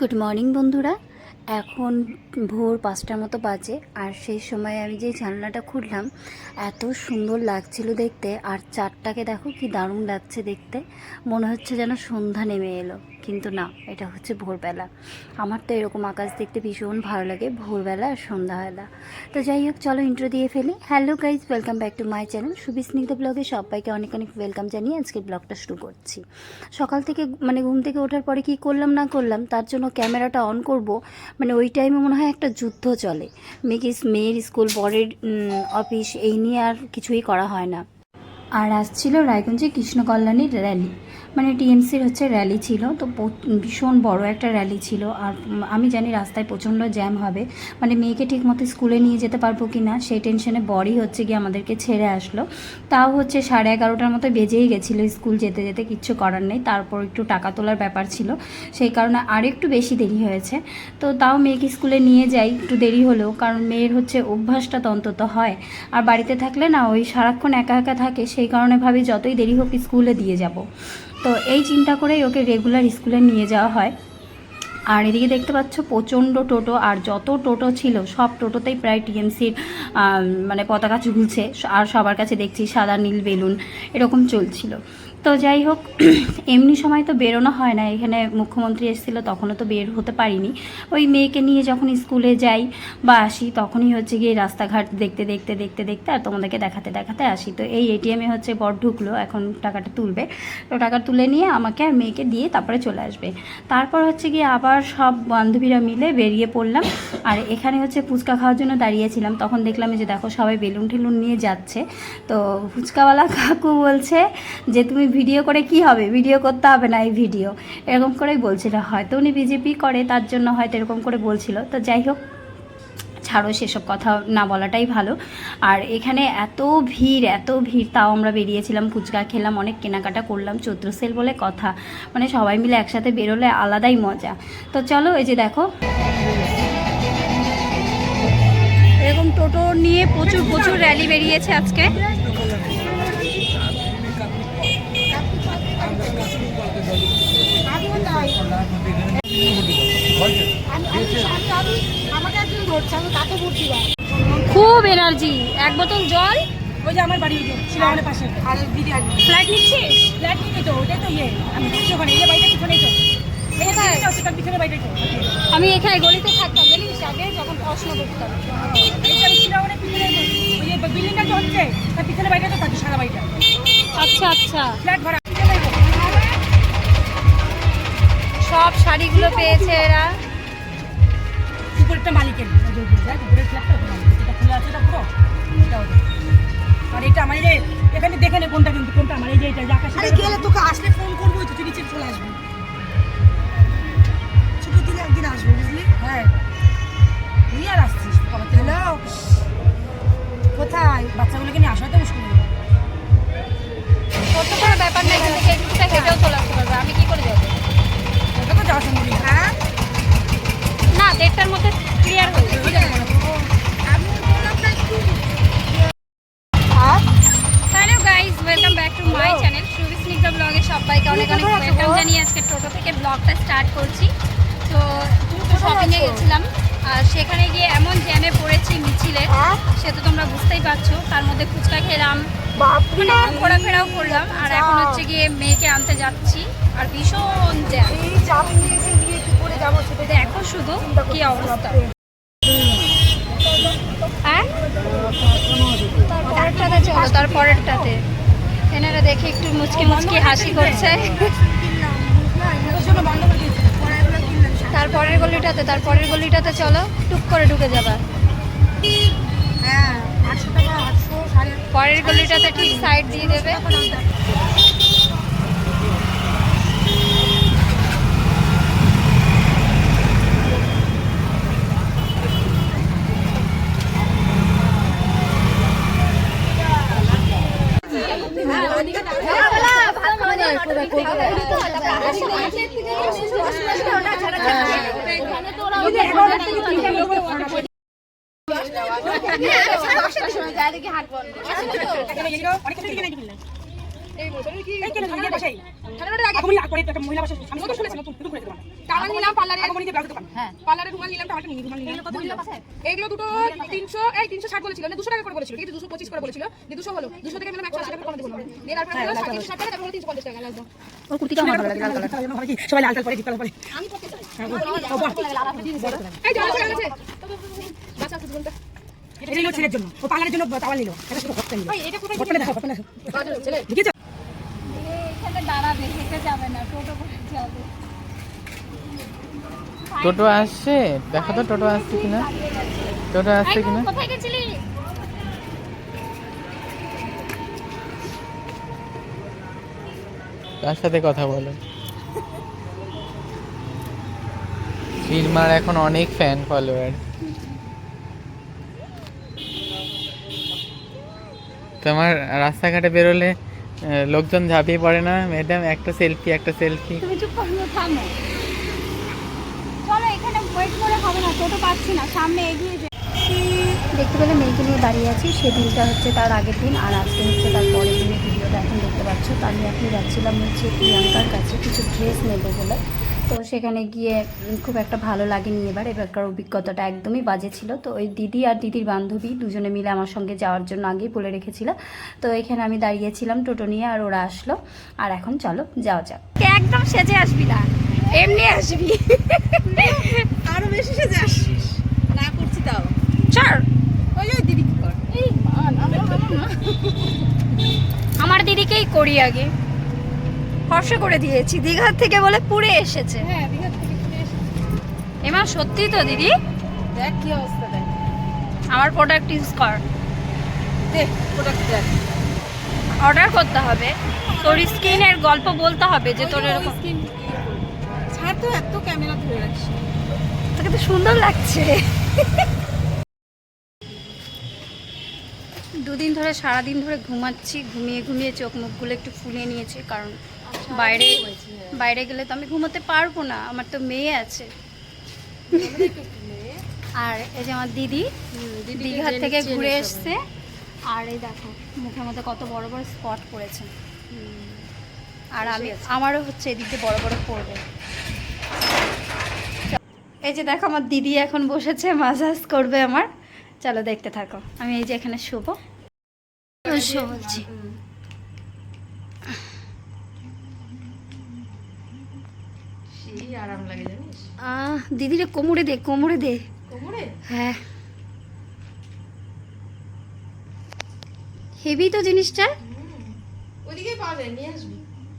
Good morning বন্ধুরা। এখন ভোর পাঁচটার মতো বাজে আর সেই সময় আমি যে জানলাটা খুললাম, এত সুন্দর লাগছিল দেখতে আর চারটাকে দেখো কি দারুণ লাগছে দেখতে। মনে হচ্ছে যেন সন্ধ্যা নেমে এলো, কিন্তু না, এটা হচ্ছে ভোরবেলা। আমার তো এরকম আকাশ দেখতে ভীষণ ভালো লাগে, ভোরবেলা আর সন্ধ্যাবেলা। তো যাই হোক, চলো ইন্ট্রো দিয়ে ফেলি। Hello guys welcome back to my channel Subisnigdha ব্লগে সবাইকে অনেক অনেক ওয়েলকাম জানিয়ে আজকের ব্লগটা শুরু করছি। সকাল থেকে মানে ঘুম থেকে ওঠার পরে কি করলাম না করলাম, তার জন্য ক্যামেরাটা অন করব। মানে ওই টাইমে মনে হয় একটা যুদ্ধ চলে। মেয়েকে মেয়ের স্কুল, বরের অফিস এই নিয়ে আর কিছুই করা হয় না। আর আসছিল রায়গঞ্জে কৃষ্ণকল্যাণীর র্যালি মানে টিএমসির হচ্ছে র্যালি ছিল, তো ভীষণ বড় একটা র্যালি ছিল। আর আমি জানি রাস্তায় প্রচণ্ড জ্যাম হবে। মানে মেয়েকে ঠিক মতো স্কুলে নিয়ে যেতে পারব কি না, সেই টেনশনে বড়ই হচ্ছে গিয়ে আমাদেরকে ছেড়ে আসলো। তাও হচ্ছে সাড়ে এগারোটার মতো বেজেই গেছিল স্কুল যেতে যেতে, কিচ্ছু করার নেই। তারপর একটু টাকা তোলার ব্যাপার ছিল। সেই কারণে আর একটু বেশি দেরি হয়েছে। তো তাও মেয়েকে স্কুলে নিয়ে যাই, একটু দেরি হলেও, কারণ মেয়ের হচ্ছে অভ্যাসটা তো অন্তত হয়। আর বাড়িতে থাকলে না, ওই সারাক্ষণ একা একা থাকে, সেই কারণে ভাবি যতই দেরি হোক স্কুলে দিয়ে যাব। তো এই চিন্তা করেই ওকে রেগুলার স্কুলে নিয়ে যাওয়া হয়। আর এদিকে দেখতে পাচ্ছ প্রচণ্ড টোটো, আর যত টোটো ছিল সব টোটোতেই প্রায় টিএমসির মানে পতাকা ঝুলছে। আর সবার কাছে দেখছি সাদা নীল বেলুন, এরকম চলছিল। তো যাই হোক, এমনি সময় তো বেরোনো হয় না। এখানে মুখ্যমন্ত্রী এসেছিল, তখনও তো বের হতে পারিনি। ওই মেয়েকে নিয়ে যখন স্কুলে যাই বা আসি, তখনই হচ্ছে গিয়ে রাস্তাঘাট দেখতে দেখতে দেখতে দেখতে আর তোমাদেরকে দেখাতে দেখাতে আসি। তো এই এটিএমে হচ্ছে বর ঢুকলো, এখন টাকাটা তুলবে। তো টাকা তুলে নিয়ে আমাকে আর মেয়েকে দিয়ে তারপরে চলে আসবে। তারপর হচ্ছে গিয়ে আবার সব বান্ধবীরা মিলে বেরিয়ে পড়লাম। আর এখানে হচ্ছে ফুচকা খাওয়ার জন্য দাঁড়িয়েছিলাম তখন দেখলাম যে দেখো সবাই বেলুন ঠেলুন নিয়ে যাচ্ছে। তো ফুচকাওয়ালা কাকু বলছে যে, তুমি ভিডিও করে কি হবে? ভিডিও করতে হবে না এই ভিডিও এরকম করেই বলছিল। হয়তো উনি বিজেপি করে, তার জন্য হয়তো এরকম করে বলছিল। তো যাই হোক, ছাড়ো সেসব কথা না বলাটাই ভালো। আর এখানে এত ভিড় এত ভিড়, তাও আমরা বেরিয়েছিলাম, ফুচকা খেলাম, অনেক কেনাকাটা করলাম, চৈত্র সেল বলে কথা। মানে সবাই মিলে একসাথে বেরোলে আলাদাই মজা। তো চলো, এই যে দেখো। এরকম টোটো নিয়ে প্রচুর প্রচুর র্যালি বেরিয়েছে আজকে। খুব এনার্জি এক বোতল জল। ওই যে আমার বাড়ি শিলাওয়ানের পাশে। আর বিরিয়ানি ফ্লাইট নিচ্ছিস ফ্ল্যাট নিয়ে তো ওটাই তো ইয়ে। আমি থাকি ওখানে এই বাড়িটা পিছনেই তো। আমি এখানে গলিতে থাকতাম জানিস? আগে যখন পড়াশোনা করতাম। আমি বিল্ডিংটা তো হচ্ছে তার পিছনে বাড়িটা তো থাকি সারা বাড়িটা। আচ্ছা আচ্ছা। ফ্ল্যাট ভাড়া সব শাড়িগুলো পেয়েছে এরা। উপরেরটা মালিকের উপরের ফ্ল্যাটটা ওটা যেটা খোলা আছে এটা পুরো এটা। আর এটা আমার এই যে এখানে দেখে নে কোনটা কিন্তু কোনটা আমার এই যে এটা আকাশে আরে গেলে তোকে আসলে ফোন করব তো তুই নিচে চলে আসবি। ব্লগটা স্টার্ট করছি। তো শপিংয়ে গেছিলাম আর সেখানে গিয়ে এমন জ্যামে পড়েছি মিছিলে সে তো তোমরা বুঝতেই পারছ তার মধ্যে ফুচকা খেলাম। মানে ঘোরাফেরাও করলাম আর এখন হচ্ছে গিয়ে মেয়েকে আনতে যাচ্ছি আর ভীষণ জ্যাম দেখো শুধু কি অবস্থা। হ্যাঁ? তারপরেরটাতে এনারা দেখে একটু মুচকি মুচকি হাসি করছে। তারপরের তার পরের গলিটাতে চলো টুক করে ঢুকে যাবা। হ্যাঁ পরের গলিটাতে ঠিক সাইড দিয়ে দেবে এখানে গেছিল, অনেক হ্যাঁ। পার্লারে রুমাল নিলাম টাওয়ালটা নিয়ে রুমাল নিলাম। কত দিল এগুলো দুটো তিনশো এই তিনশো ষাট বলেছিল দুশো টাকা করে বলেছিল কিন্তু দুশো পঁচিশ করে বলেছিল দুশো হলো। দুশো থেকে একশো আশি টাকা কমে দেবো। দিয়ে তারপরে হলো তিনশো ষাট টাকা তারপরে তিনশো পঞ্চাশ টাকা লাগবে ওর কুর্তিটা আমার ভালো লাগে লাল কালার। ভালো কি সবাই লাল কালার পরে কালার আমি করতে চাই। এই জল এটা নিল ছেলের জন্য। ও পার্লারের জন্য তাওয়াল নিল। এটা শুধু ভক্ত নিল। এটা কোথায় দেখো দেখো। দাঁড়াবে হেঁটে যাবে না টোটো করে যাবে। টোটো আসছে? দেখো তো টোটো আসছে কিনা? টোটো আসছে কিনা? কোথায় গেছিলি? কার সাথে কথা বলো? ফিল্মার এখন অনেক ফ্যান ফলোয়ার তোমার রাস্তাঘাটে বেরোলে লোকজন ঝাঁপিয়ে পড়ে না? ম্যাডাম একটা সেলফি একটা সেলফি তুমি চুপ করো থামো। চলো এখানে ওয়েট করে হবে না টোটো পাচ্ছি না সামনে এগিয়ে যে দেখতে পেলে মেয়েকে নিয়ে দাঁড়িয়ে আছি সেদিনটা হচ্ছে তার আগের দিন আর আজকে হচ্ছে তার পরের দিনের ভিডিওটা এখন দেখতে পাচ্ছ। তো আমি এখন যাচ্ছিলাম হচ্ছে প্রিয়াঙ্কার কাছে কিছু ড্রেস নেব বলে। তো সেখানে গিয়ে খুব একটা ভালো লাগেনি এবার। এবারকার অভিজ্ঞতাটা একদমই বাজে ছিল। তো ওই দিদি আর দিদির বান্ধবী দুজনে মিলে আমার সঙ্গে যাওয়ার জন্য আগেই বলে রেখেছিল। তো এখানে আমি দাঁড়িয়েছিলাম টোটো নিয়ে আর ওরা আসলো। আর এখন চলো যাওয়া যাক। একদম সেজে আসবি না এমনি আসবি। আরও বেশি সেজে আসছিস না করছি তাও। চল। ওই ওই দিদি কি কর? আমার দিদিকেই করি আগে। ফর্সা করে দিয়েছি। দীঘার থেকে বলে পুরে এসেছে। হ্যাঁ দিঘা থেকে ঘুরে এসে এমা সত্যি তো দিদি? দেখ কি অবস্থা দেখ। আমার প্রোডাক্ট ইউজ কর। দেখ প্রোডাক্ট দেখ। অর্ডার করতে হবে। তোর স্কিনের গল্প বলতে হবে যে তোর এরকম স্কিন ছাড় তো এত ক্যামেরা ধরে রাখিস। তোকে তো সুন্দর লাগছে। দুদিন ধরে সারাদিন ধরে ঘুমাচ্ছি। ঘুমিয়ে ঘুমিয়ে চোখ মুখগুলো একটু ফুলিয়ে নিয়েছি কারণ বাইরে বাইরে গেলে তো আমি ঘুমোতে পারব না আমার তো মেয়ে আছে। আর এই যে আমার দিদি দীঘার থেকে ঘুরে এসছে। আর এই দেখো মুখের মধ্যে কত বড় বড় স্পট পড়েছে। আর আমি আমারও হচ্ছে এদিকে বড় বড় পড়বে। এই যে দেখো আমার দিদি এখন বসেছে মাসাজ করবে আমার। চলো দেখতে থাকো আমি এই যে এখানে শুভ বলছি সেই আরাম লাগে জানিস? আহ দিদিরে কোমরে দে কোমরে দে। কোমরে? হ্যাঁ। হেভি তো জিনিসটা। ওদিকে পাওয়া যায় নিয়ে আসবি।